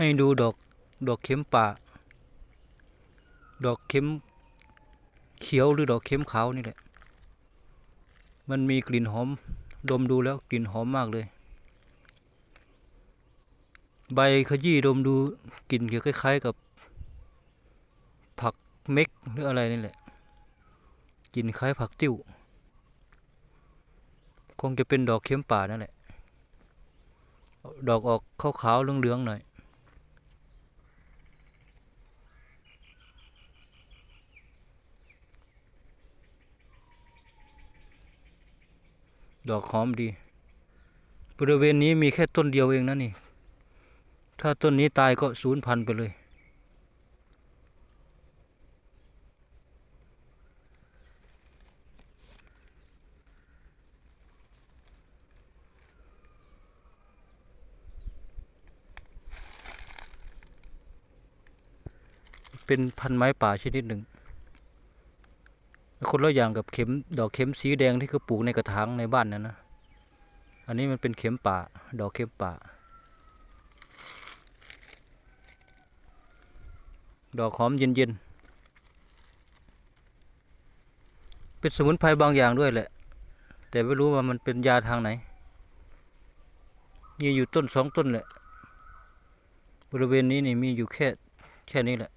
ให้ดูดอกดอกเข็มป่า ดอกเข็มเขียวหรือดอกเข็มขาวนี่แหละ มันมีกลิ่นหอม ดมดูแล้วกลิ่นหอมมากเลย ใบขยี้ดมดูกลิ่นคล้ายๆกับ ผักเม็กหรืออะไรนี่แหละ กลิ่นคล้ายผักติ้ว คงจะเป็นดอกเข็มป่านั่นแหละ ดอกออกขาวๆเหลืองๆหน่อย ดอกหอมดี บริเวณนี้มีแค่ต้นเดียวเองนะนี่ ถ้าต้นนี้ตายก็สูญพันไปเลย เป็นพันไม้ป่าชนิดหนึ่ง คนละอย่างกับเข็มดอกเข็มสีแดงที่เขาปลูกในกระถางในบ้านนั่นนะ อันนี้มันเป็นเข็มป่า ดอกเข็มป่า ดอกหอมเย็นๆ เป็นสมุนไพรบางอย่างด้วยแหละ แต่ไม่รู้ว่ามันเป็นยาทางไหน มีอยู่ต้นสองต้นแหละ บริเวณนี้นี่มีอยู่แค่แค่นี้แหละ